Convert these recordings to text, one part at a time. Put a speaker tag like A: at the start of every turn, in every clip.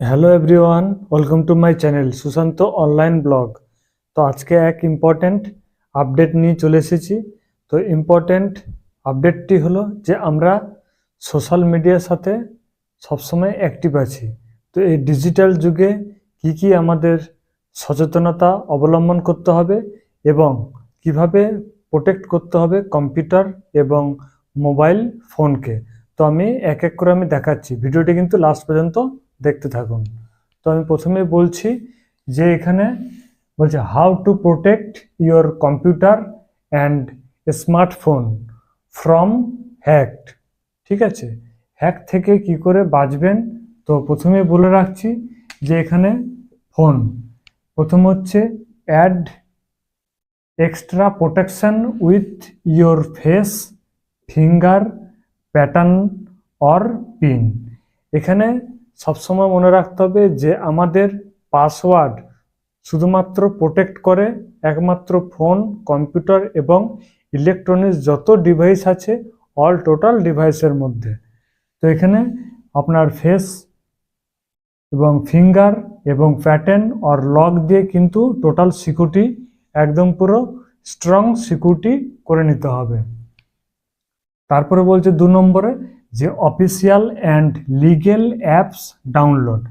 A: Hello everyone welcome to my channel Sushant online blog তো আজকে এক ইম্পর্ট্যান্ট আপডেট নিয়ে চলে এসেছি। তো ইম্পর্ট্যান্ট আপডেটটি হলো যে আমরা সোশ্যাল মিডিয়ার সাথে সবসময় অ্যাক্টিভ আছি। তো এই ডিজিটাল যুগে কি কি আমাদের সচেতনতা অবলম্বন করতে হবে এবং কীভাবে প্রোটেক্ট করতে হবে কম্পিউটার এবং মোবাইল ফোনকে তো আমি এক এক করে আমি দেখাচ্ছি। ভিডিওটি কিন্তু লাস্ট পর্যন্ত দেখতে থাকুন। তো আমি প্রথমে বলছি যে এখানে বলছে how to protect your computer and smartphone from hacked ঠিক আছে? হ্যাক থেকে কি করে বাঁচবেন? তো প্রথমে বলে রাখছি যে এখানে ফোন প্রথম হচ্ছে add extra protection with your face finger pattern or pin এখানে সবসময় মনে রাখতে হবে যে আমাদের পাসওয়ার্ড শুধুমাত্র প্রোটেক্ট করে একমাত্র ফোন কম্পিউটার এবং ইলেকট্রনিক্স যত ডিভাইস আছে অল টোটাল ডিভাইসের মধ্যে। তো এখানে আপনার ফেস এবং ফিঙ্গার এবং প্যাটার্ন অর লক দিয়ে কিন্তু টোটাল সিকিউরিটি একদম পুরো স্ট্রং সিকিউরিটি করে নিতে হবে। তারপরে বলছে দু নম্বরে যে official and legal apps download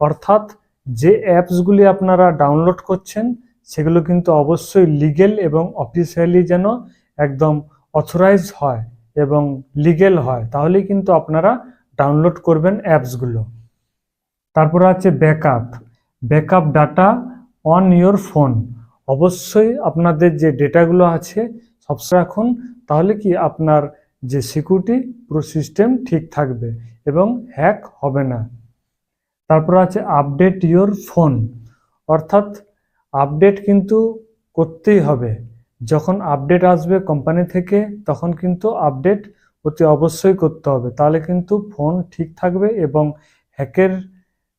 A: অর্থাৎ যে অ্যাপসগুলি আপনারা ডাউনলোড করছেন, সেগুলো কিন্তু অবশ্যই লিগেল এবং অফিসিয়ালি যেন একদম অথরাইজ হয় এবং লিগেল হয়, তাহলেই কিন্তু আপনারা ডাউনলোড করবেন অ্যাপসগুলো তারপরে আছে backup backup data on your phone অবশ্যই আপনাদের যে ডেটাগুলো আছে সবসময় রাখুন, তাহলে কি আপনার যে সিকিউরিটি পুরো সিস্টেম ঠিক থাকবে এবং হ্যাক হবে না। তারপর আছে আপডেট ইওর ফোন অর্থাৎ আপডেট কিন্তু করতেই হবে। যখন আপডেট আসবে কোম্পানি থেকে, তখন কিন্তু আপডেট অতি অবশ্যই করতে হবে। তাহলে কিন্তু ফোন ঠিক থাকবে এবং হ্যাকের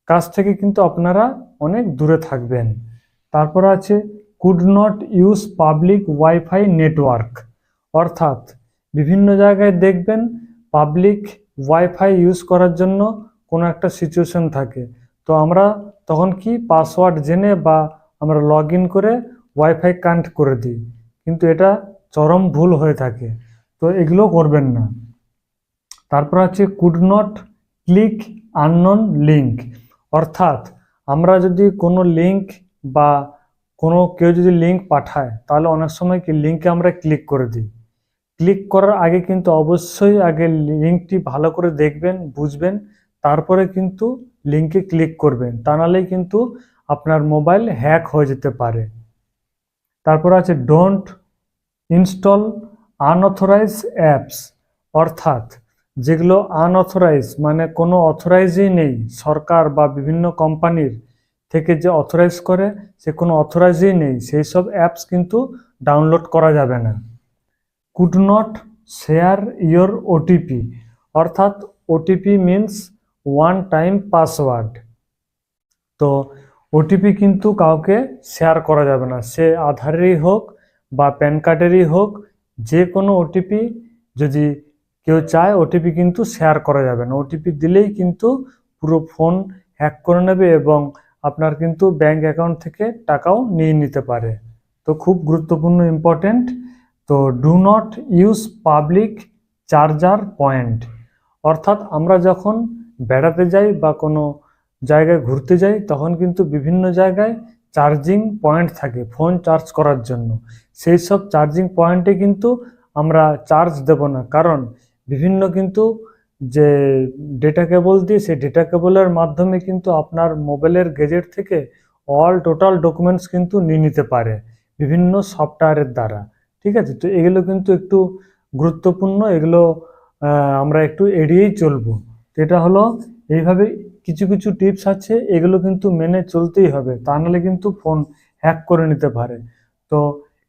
A: কাছ থেকে কিন্তু আপনারা অনেক দূরে থাকবেন। তারপর আছে could not use public wifi network অর্থাৎ বিভিন্ন জায়গায় দেখবেন পাবলিক ওয়াইফাই ইউজ করার জন্য কোনো একটা সিচুয়েশন থাকে। তো আমরা তখন কি পাসওয়ার্ড জেনে বা আমরা লগ করে ওয়াইফাই কানেক্ট করে দিই। কিন্তু এটা চরম ভুল হয়ে থাকে। তো এগুলো করবেন না। তারপর আছে could not click unknown link অর্থাৎ আমরা যদি কোনো লিঙ্ক বা কোনো কেউ যদি লিঙ্ক পাঠায়, তাহলে অনেক সময় কি লিঙ্কে আমরা ক্লিক করে দিই। ক্লিক করার আগে কিন্তু অবশ্যই আগে লিঙ্কটি ভালো করে দেখবেন, বুঝবেন, তারপরে কিন্তু লিঙ্কে ক্লিক করবেন। তা নাহলেই কিন্তু আপনার মোবাইল হ্যাক হয়ে যেতে পারে। তারপর আছে ডোন্ট ইনস্টল আনঅথরাইজ অ্যাপস। অর্থাৎ যেগুলো আনঅথরাইজ মানে কোনো অথরাইজই নেই। সরকার বা বিভিন্ন কোম্পানির থেকে যে অথরাইজ করে, সে কোনো অথরাইজই নেই। সেই সব অ্যাপস কিন্তু ডাউনলোড করা যাবে না। Could not share your OTP অর্থাৎ OTP means one time password তো ওটিপি কিন্তু কাউকে শেয়ার করা যাবে না। সে আধারেরই হোক বা প্যান কার্ডেরই হোক, যে কোনো ওটিপি যদি কেউ চায় ওটিপি কিন্তু শেয়ার করা যাবে না। ওটিপি দিলেই কিন্তু পুরো ফোন হ্যাক করে নেবে এবং আপনার কিন্তু ব্যাংক অ্যাকাউন্ট থেকে টাকাও নিয়ে নিতে পারে। তো খুব গুরুত্বপূর্ণ ইম্পর্ট্যান্ট তো do not use public charger point অর্থাৎ আমরা যখন বেড়াতে যাই বা কোনো জায়গায় ঘুরতে যাই, তখন কিন্তু বিভিন্ন জায়গায় চার্জিং পয়েন্ট থাকে ফোন চার্জ করার জন্য। সেই সব চার্জিং পয়েন্টে কিন্তু আমরা চার্জ দেব না। কারণ বিভিন্ন কিন্তু যে ডেটা কেবল দিয়ে, সেই ডেটা কেবলের মাধ্যমে কিন্তু আপনার মোবাইলের গেজেট থেকে অল টোটাল ডকুমেন্টস কিন্তু নিয়ে নিতে পারে বিভিন্ন সফটওয়্যারের দ্বারা। ঠিক আছে? তো এগুলো কিন্তু একটু গুরুত্বপূর্ণ, এগুলো আমরা একটু এড়িয়েই চলবো। এটা হলো, এইভাবে কিছু কিছু টিপস আছে, এগুলো কিন্তু মেনে চলতেই হবে। তা নাহলে কিন্তু ফোন হ্যাক করে নিতে পারে। তো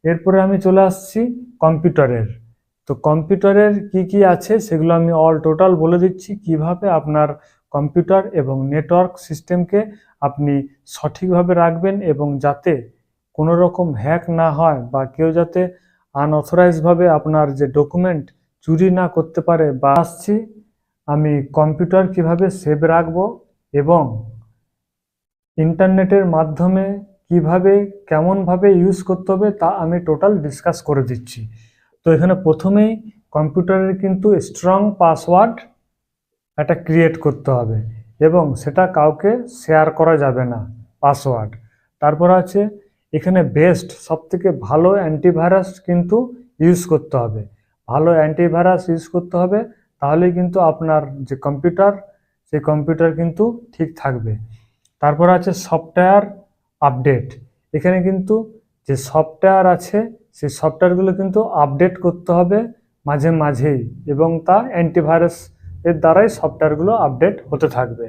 A: এরপরে আমি চলে আসছি কম্পিউটারের। তো কম্পিউটারের কি কি আছে সেগুলো আমি অল টোটাল বলে দিচ্ছি। কীভাবে আপনার কম্পিউটার এবং নেটওয়ার্ক সিস্টেমকে আপনি সঠিকভাবে রাখবেন এবং যাতে কোনো রকম হ্যাক না হয় বা কেউ যাতে আনঅথরাইজভাবে আপনার যে ডকুমেন্ট চুরি না করতে পারে বা আসছি, আমি কম্পিউটার কীভাবে সেভ রাখব এবং ইন্টারনেটের মাধ্যমে কীভাবে, কেমনভাবে ইউজ করতে হবে তা আমি টোটাল ডিসকাস করে দিচ্ছি। তো এখানে প্রথমেই কম্পিউটারের কিন্তু স্ট্রং পাসওয়ার্ড একটা ক্রিয়েট করতে হবে এবং সেটা কাউকে শেয়ার করা যাবে না পাসওয়ার্ড তারপর আছে এখানে বেস্ট সবথেকে ভালো অ্যান্টিভাইরাস কিন্তু ইউজ করতে হবে। ভালো অ্যান্টিভাইরাস ইউজ করতে হবে, তাহলেই কিন্তু আপনার যে কম্পিউটার সেই কম্পিউটার কিন্তু ঠিক থাকবে। তারপর আছে সফটওয়্যার আপডেট এখানে কিন্তু যে সফটওয়্যার আছে, সেই সফটওয়্যারগুলো কিন্তু আপডেট করতে হবে মাঝে মাঝেই এবং তা অ্যান্টিভাইরাস এর দ্বারাই সফটওয়্যারগুলো আপডেট হতে থাকবে।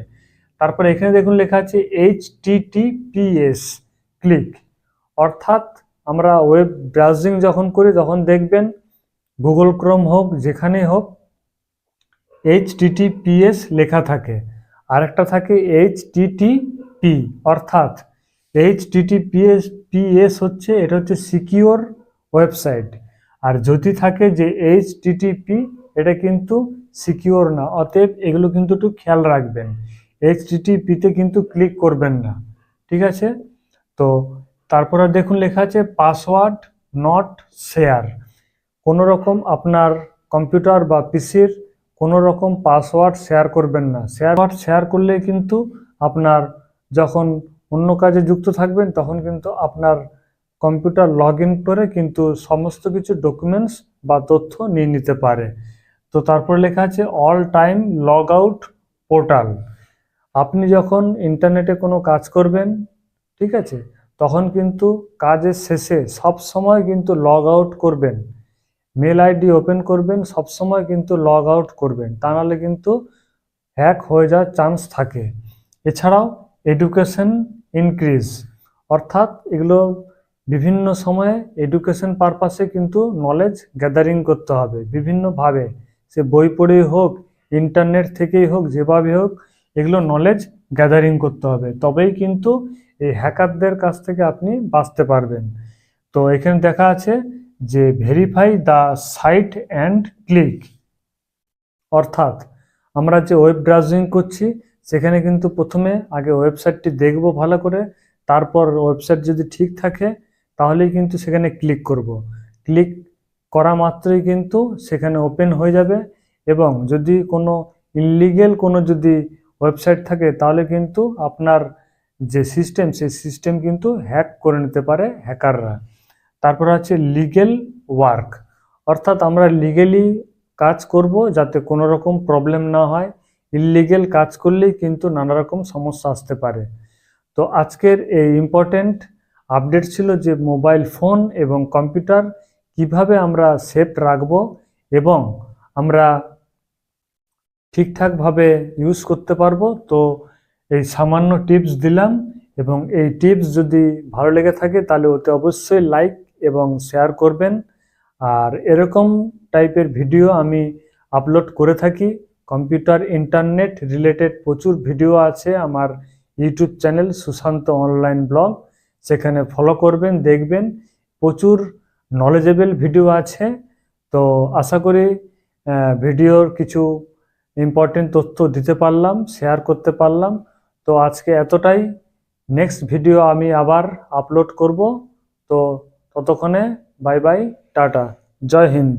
A: তারপর এখানে দেখুন লেখা আছে এইচ টিটিপিএস ক্লিক অর্থাৎ আমরা ওয়েব ব্রাউজিং যখন করি, তখন দেখবেন গুগল ক্রোম হোক যেখানেই হোক এইচ টিটিপিএস লেখা থাকে। আরেকটা থাকে এইচ টিটিপি অর্থাৎ এইচ টিটিপিএস পিএস হচ্ছে, এটা হচ্ছে সিকিওর ওয়েবসাইট আর যদি থাকে যে এইচ টিটিপি এটা কিন্তু সিকিওর না, অতএব এগুলো কিন্তু একটু খেয়াল রাখবেন। এইচ টিটিপিতে কিন্তু ক্লিক করবেন না, ঠিক আছে? তো তারপরে দেখুন লেখা আছে পাসওয়ার্ড নট শেয়ার কোনো রকম আপনার কম্পিউটার বা পিসির কোনো রকম পাসওয়ার্ড শেয়ার করবেন না। শেয়ার শেয়ার করলে কিন্তু আপনার যখন অন্য কাজে যুক্ত থাকবেন, তখন কিন্তু আপনার কম্পিউটার লগ ইন করে কিন্তু সমস্ত কিছু ডকুমেন্টস বা তথ্য নিয়ে নিতে পারে। তো তারপর লেখা আছে all time log out portal আপনি যখন ইন্টারনেটে কোনো কাজ করবেন, ঠিক আছে? তখন কিন্তু কাজের শেষে সব সময় কিন্তু লগ আউট করবেন। মেল আইডি ওপেন করবেন, সব সময় কিন্তু লগ আউট করবেন। তা নাহলে কিন্তু হ্যাক হয়ে যাওয়ার চান্স থাকে। এছাড়াও এডুকেশন ইনক্রিজ অর্থাৎ এগুলো বিভিন্ন সময়ে এডুকেশন পারপাসে কিন্তু নলেজ গ্যাদারিং করতে হবে। বিভিন্নভাবে সে বই পড়েই হোক ইন্টারনেট থেকেই হোক, যেভাবে হোক, এগুলো নলেজ গ্যাদারিং করতে হবে। তবেই কিন্তু এই হ্যাকারদের কাছ থেকে আপনি বাঁচতে পারবেন। তো এখানে দেখা আছে যে verify the site and click অর্থাৎ আমরা যে ওয়েব ব্রাউজিং করছি, সেখানে কিন্তু প্রথমে আগে ওয়েবসাইটটি দেখব ভালো করে, তারপর ওয়েবসাইট যদি ঠিক থাকে, তাহলেই কিন্তু সেখানে ক্লিক করব। ক্লিক করা মাত্রই কিন্তু সেখানে ওপেন হয়ে যাবে এবং যদি কোনো ইলিগেল কোনো যদি ওয়েবসাইট থাকে, তাহলে কিন্তু আপনার যে সিস্টেম সেই সিস্টেম কিন্তু হ্যাক করে নিতে পারে হ্যাকাররা তারপর আছে লিগেল ওয়ার্ক অর্থাৎ আমরা লিগেলি কাজ করব যাতে কোনো রকম প্রবলেম না হয়। ইলিগেল কাজ করলেই কিন্তু নানা রকম সমস্যা আসতে পারে। তো আজকের এই ইম্পর্টেন্ট আপডেট ছিল যে মোবাইল ফোন এবং কম্পিউটার কীভাবে আমরা সেফ রাখব এবং আমরা ঠিকঠাকভাবে ইউজ করতে পারব। তো এই সামান্য টিপস দিলাম এবং এই টিপস যদি ভালো লেগে থাকে তাহলে ওতে অবশ্যই লাইক এবং শেয়ার করবেন। আর এরকম টাইপের ভিডিও আমি আপলোড করে থাকি। কম্পিউটার ইন্টারনেট রিলেটেড প্রচুর ভিডিও আছে আমার YouTube channel Sushant online blog. সেখানে ফলো করবেন, দেখবেন। প্রচুর নলেজেবল ভিডিও আছে। তো আশা করি ভিডিওর কিছু ইম্পর্টেন্ট তথ্য দিতে পারলাম শেয়ার করতে পারলাম। তো আজকে এতটাই। নেক্সট ভিডিও আমি আবার আপলোড করব। তো ততক্ষণে bye bye tata, Jai Hind.